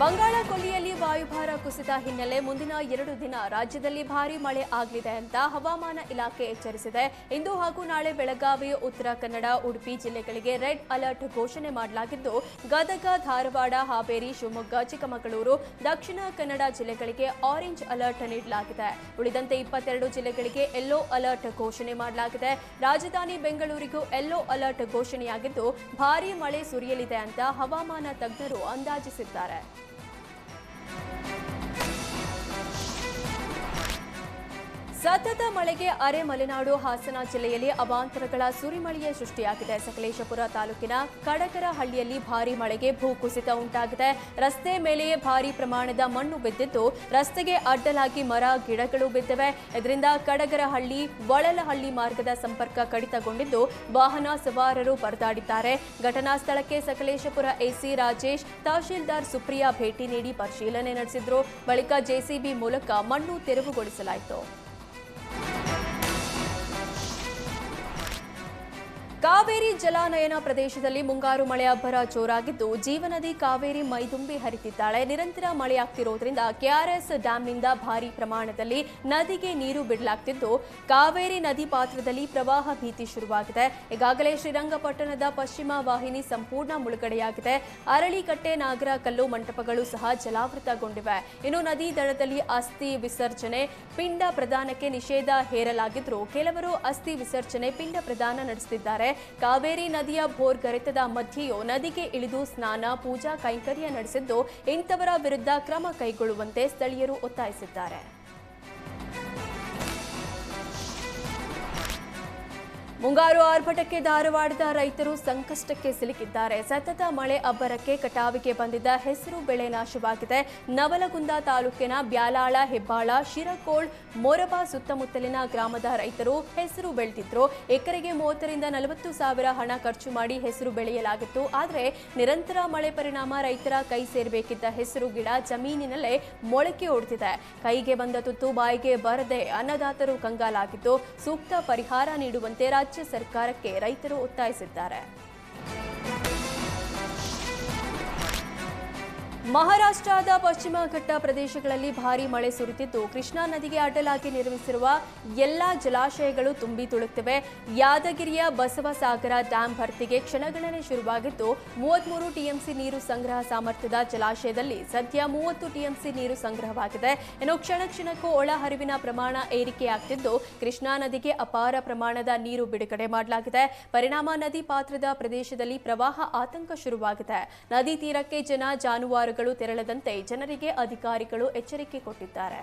ಬಂಗಾಳ ಕೊಲ್ಲಿಯಲ್ಲಿ ವಾಯುಭಾರ ಕುಸಿತ ಹಿನ್ನೆಲೆ ಮುಂದಿನ ಎರಡು ದಿನ ರಾಜ್ಯದಲ್ಲಿ ಭಾರೀ ಮಳೆ ಆಗಲಿದೆ ಅಂತ ಹವಾಮಾನ ಇಲಾಖೆ ಎಚ್ಚರಿಸಿದೆ. ಇಂದು ಹಾಗೂ ನಾಳೆ ಬೆಳಗಾವಿ, ಉತ್ತರ ಕನ್ನಡ, ಉಡುಪಿ ಜಿಲ್ಲೆಗಳಿಗೆ ರೆಡ್ ಅಲರ್ಟ್ ಘೋಷಣೆ ಮಾಡಲಾಗಿದ್ದು, ಗದಗ, ಧಾರವಾಡ, ಹಾವೇರಿ, ಶಿವಮೊಗ್ಗ, ಚಿಕ್ಕಮಗಳೂರು, ದಕ್ಷಿಣ ಕನ್ನಡ ಜಿಲ್ಲೆಗಳಿಗೆ ಆರೆಂಜ್ ಅಲರ್ಟ್ ನೀಡಲಾಗಿದೆ. ಉಳಿದಂತೆ ಇಪ್ಪತ್ತೆರಡು ಜಿಲ್ಲೆಗಳಿಗೆ ಯೆಲ್ಲೋ ಅಲರ್ಟ್ ಘೋಷಣೆ ಮಾಡಲಾಗಿದೆ. ರಾಜಧಾನಿ ಬೆಂಗಳೂರಿಗೂ ಯೆಲ್ಲೋ ಅಲರ್ಟ್ ಘೋಷಣೆಯಾಗಿದ್ದು, ಭಾರೀ ಮಳೆ ಸುರಿಯಲಿದೆ ಅಂತ ಹವಾಮಾನ ತಜ್ಞರು ಅಂದಾಜಿಸಿದ್ದಾರೆ. ಸತತ ಮಳೆಗೆ ಅರೆ ಮಲೆನಾಡು, ಹಾಸನ ಜಿಲ್ಲೆಯಲ್ಲಿ ಅವಾಂತರಗಳ ಸುರಿಮಳೆಯೇ ಸೃಷ್ಟಿಯಾಗಿದೆ. ಸಕಲೇಶಪುರ ತಾಲೂಕಿನ ಕಡಕರಹಳ್ಳಿಯಲ್ಲಿ ಭಾರಿ ಮಳೆಗೆ ಭೂಕುಸಿತ ಉಂಟಾಗಿದೆ. ರಸ್ತೆ ಮೇಲೆಯೇ ಭಾರೀ ಪ್ರಮಾಣದ ಮಣ್ಣು ಬಿದ್ದಿದ್ದು, ರಸ್ತೆಗೆ ಅಡ್ಡಲಾಗಿ ಮರ, ಗಿಡಗಳು ಬಿದ್ದಿವೆ. ಇದರಿಂದ ಕಡಗರಹಳ್ಳಿ ಒಳಲಹಳ್ಳಿ ಮಾರ್ಗದ ಸಂಪರ್ಕ ಕಡಿತಗೊಂಡಿದ್ದು, ವಾಹನ ಸವಾರರು ಪರದಾಡಿದ್ದಾರೆ. ಘಟನಾ ಸ್ಥಳಕ್ಕೆ ಸಕಲೇಶಪುರ ಎಸಿ ರಾಜೇಶ್, ತಹಶೀಲ್ದಾರ್ ಸುಪ್ರಿಯಾ ಭೇಟಿ ನೀಡಿ ಪರಿಶೀಲನೆ ನಡೆಸಿದ್ರು. ಬಳಿಕ ಜೆಸಿಬಿ ಮೂಲಕ ಮಣ್ಣು ತೆರವುಗೊಳಿಸಲಾಯಿತು. ಕಾವೇರಿ ಜಲಾನಯನ ಪ್ರದೇಶದಲ್ಲಿ ಮುಂಗಾರು ಮಳೆ ಅಬ್ಬರ ಜೋರಾಗಿದ್ದು, ಜೀವನದಿ ಕಾವೇರಿ ಮೈದುಂಬಿ ಹರಿತಿದ್ದಾಳೆ. ನಿರಂತರ ಮಳೆಯಾಗ್ತಿರೋದ್ರಿಂದ ಕೆಆರ್ಎಸ್ ಡ್ಯಾಂನಿಂದ ಭಾರಿ ಪ್ರಮಾಣದಲ್ಲಿ ನದಿಗೆ ನೀರು ಬಿಡಲಾಗ್ತಿದ್ದು, ಕಾವೇರಿ ನದಿ ಪಾತ್ರದಲ್ಲಿ ಪ್ರವಾಹ ಭೀತಿ ಶುರುವಾಗಿದೆ. ಈಗಾಗಲೇ ಶ್ರೀರಂಗಪಟ್ಟಣದ ಪಶ್ಚಿಮ ವಾಹಿನಿ ಸಂಪೂರ್ಣ ಮುಳುಗಡೆಯಾಗಿದೆ. ಅರಳಿಕಟ್ಟೆ, ನಾಗರ, ಕಲ್ಲು ಮಂಟಪಗಳು ಸಹ ಜಲಾವೃತಗೊಂಡಿವೆ. ಇನ್ನು ನದಿ ದಡದಲ್ಲಿ ಅಸ್ಥಿ ವಿಸರ್ಜನೆ, ಪಿಂಡ ಪ್ರದಾನಕ್ಕೆ ನಿಷೇಧ ಹೇರಲಾಗಿದ್ದರೂ ಕೆಲವರು ಅಸ್ಥಿ ವಿಸರ್ಜನೆ, ಪಿಂಡ ಪ್ರದಾನ ನಡೆಸುತ್ತಿದ್ದಾರೆ ಕಾವೇರಿ ನದಿಯ ಭೋರ್ಗರೆತದ ಮಧ್ಯೆಯೂ ನದಿಗೆ ಇಳಿದು ಸ್ನಾನ, ಪೂಜಾ, ಕೈಂಕರ್ಯ ನಡೆಸಿದ್ದು, ಇಂಥವರ ವಿರುದ್ಧ ಕ್ರಮ ಕೈಗೊಳ್ಳುವಂತೆ ಸ್ಥಳೀಯರು ಒತ್ತಾಯಿಸಿದ್ದಾರೆ. ಮುಂಗಾರು ಆರ್ಭಟಕ್ಕೆ ಧಾರವಾಡದ ರೈತರು ಸಂಕಷ್ಟಕ್ಕೆ ಸಿಲುಕಿದ್ದಾರೆ. ಸತತ ಮಳೆ ಅಬ್ಬರಕ್ಕೆ ಕಟಾವಿಗೆ ಬಂದಿದ್ದ ಹೆಸರು ಬೆಳೆ ನಾಶವಾಗಿದೆ. ನವಲಗುಂದ ತಾಲೂಕಿನ ಬ್ಯಾಲಾಳ, ಹೆಬ್ಬಾಳ, ಶಿರಕೋಳ್, ಮೊರಬ ಸುತ್ತಮುತ್ತಲಿನ ಗ್ರಾಮದ ರೈತರು ಹೆಸರು ಬೆಳೆದಿದ್ರು. ಎಕರೆಗೆ ಮೂವತ್ತರಿಂದ ನಲವತ್ತು ಸಾವಿರ ಹಣ ಖರ್ಚು ಮಾಡಿ ಹೆಸರು ಬೆಳೆಯಲಾಗಿತ್ತು. ಆದರೆ ನಿರಂತರ ಮಳೆ ಪರಿಣಾಮ ರೈತರ ಕೈ ಸೇರಬೇಕಿದ್ದ ಹೆಸರು ಗಿಡ ಜಮೀನಿನಲ್ಲೇ ಮೊಳಕೆ ಹೊಡೆದಿದೆ ಕೈಗೆ ಬಂದ ತುತ್ತು ಬಾಯಿಗೆ ಬರದೆ ಅನ್ನದಾತರು ಕಂಗಾಲಾಗಿದ್ದು, ಸೂಕ್ತ ಪರಿಹಾರ ನೀಡುವಂತೆ ರಾಜ್ಯ ಸರ್ಕಾರಕ್ಕೆ ರೈತರು ಒತ್ತಾಯಿಸಿದ್ದಾರೆ. ಮಹಾರಾಷ್ಟ್ರದ ಪಶ್ಚಿಮ ಘಟ್ಟ ಪ್ರದೇಶಗಳಲ್ಲಿ ಭಾರೀ ಮಳೆ ಸುರಿತಿದ್ದು ಕೃಷ್ಣಾ ನದಿಗೆ ಅಡ್ಡಲಾಗಿ ನಿರ್ಮಿಸಿರುವ ಎಲ್ಲಾ ಜಲಾಶಯಗಳು ತುಂಬಿ ತುಳುಕ್ತಿವೆ. ಯಾದಗಿರಿಯ ಬಸವಸಾಗರ ಡ್ಯಾಂ ಭರ್ತಿಗೆ ಕ್ಷಣಗಣನೆ ಶುರುವಾಗಿದ್ದು, ಮೂವತ್ಮೂರು ಟಿಎಂಸಿ ನೀರು ಸಂಗ್ರಹ ಸಾಮರ್ಥ್ಯದ ಜಲಾಶಯದಲ್ಲಿ ಸದ್ಯ ಮೂವತ್ತು ಟಿಎಂಸಿ ನೀರು ಸಂಗ್ರಹವಾಗಿದೆ. ಇನ್ನು ಕ್ಷಣ ಕ್ಷಣಕ್ಕೂ ಒಳಹರಿವಿನ ಪ್ರಮಾಣ ಏರಿಕೆಯಾಗ್ತಿದ್ದು, ಕೃಷ್ಣಾ ನದಿಗೆ ಅಪಾರ ಪ್ರಮಾಣದ ನೀರು ಬಿಡುಗಡೆ ಮಾಡಲಾಗಿದೆ. ಪರಿಣಾಮ ನದಿ ಪಾತ್ರದ ಪ್ರದೇಶದಲ್ಲಿ ಪ್ರವಾಹ ಆತಂಕ ಶುರುವಾಗಿದೆ. ನದಿ ತೀರಕ್ಕೆ ಜನ ಜಾನುವಾರುಗಳು ತೆರಳದಂತೆ ಜನರಿಗೆ ಅಧಿಕಾರಿಗಳು ಎಚ್ಚರಿಕೆ ಕೊಟ್ಟಿದ್ದಾರೆ.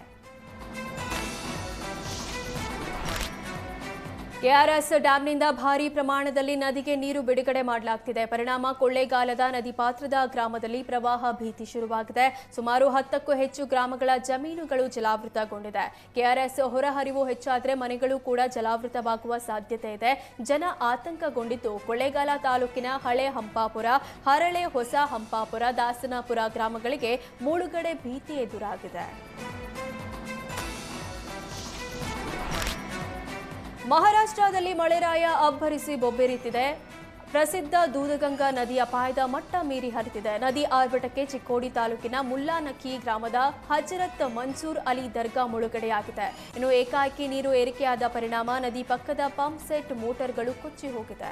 ಕೆಆರ್ಎಸ್ ಡ್ಯಾಂನಿಂದ ಭಾರೀ ಪ್ರಮಾಣದಲ್ಲಿ ನದಿಗೆ ನೀರು ಬಿಡುಗಡೆ ಮಾಡಲಾಗ್ತಿದೆ. ಪರಿಣಾಮ ಕೊಳ್ಳೇಗಾಲದ ನದಿ ಪಾತ್ರದ ಗ್ರಾಮದಲ್ಲಿ ಪ್ರವಾಹ ಭೀತಿ ಶುರುವಾಗಿದೆ. ಸುಮಾರು ಹತ್ತಕ್ಕೂ ಹೆಚ್ಚು ಗ್ರಾಮಗಳ ಜಮೀನುಗಳು ಜಲಾವೃತಗೊಂಡಿದೆ. ಕೆಆರ್ಎಸ್ ಹೊರಹರಿವು ಹೆಚ್ಚಾದರೆ ಮನೆಗಳು ಕೂಡ ಜಲಾವೃತವಾಗುವ ಸಾಧ್ಯತೆ ಇದೆ. ಜನ ಆತಂಕಗೊಂಡಿದ್ದು, ಕೊಳ್ಳೇಗಾಲ ತಾಲೂಕಿನ ಹಳೆ ಹಂಪಾಪುರ, ಹರಳೆ ಹೊಸ ಹಂಪಾಪುರ, ದಾಸನಾಪುರ ಗ್ರಾಮಗಳಿಗೆ ಮೂಳುಗಡೆ ಭೀತಿ ಎದುರಾಗಿದೆ. ಮಹಾರಾಷ್ಟ್ರದಲ್ಲಿ ಮಳೆರಾಯ ಅಬ್ಬರಿಸಿ ಬೊಬ್ಬೆರಿತಿದೆ ಪ್ರಸಿದ್ಧ ದೂದಗಂಗಾ ನದಿಯ ಅಪಾಯದ ಮಟ್ಟ ಮೀರಿ ಹರಿತಿದೆ. ನದಿ ಆರ್ಭಟಕ್ಕೆ ಚಿಕ್ಕೋಡಿ ತಾಲೂಕಿನ ಮುಲ್ಲಾನಕ್ಕಿ ಗ್ರಾಮದ ಹಜರತ್ ಮನ್ಸೂರ್ ಅಲಿ ದರ್ಗಾ ಮುಳುಗಡೆಯಾಗಿದೆ. ಇನ್ನು ಏಕಾಏಕಿ ನೀರು ಏರಿಕೆಯಾದ ಪರಿಣಾಮ ನದಿ ಪಕ್ಕದ ಪಂಪ್ ಸೆಟ್ ಮೋಟರ್ಗಳು ಕೊಚ್ಚಿ ಹೋಗಿದೆ.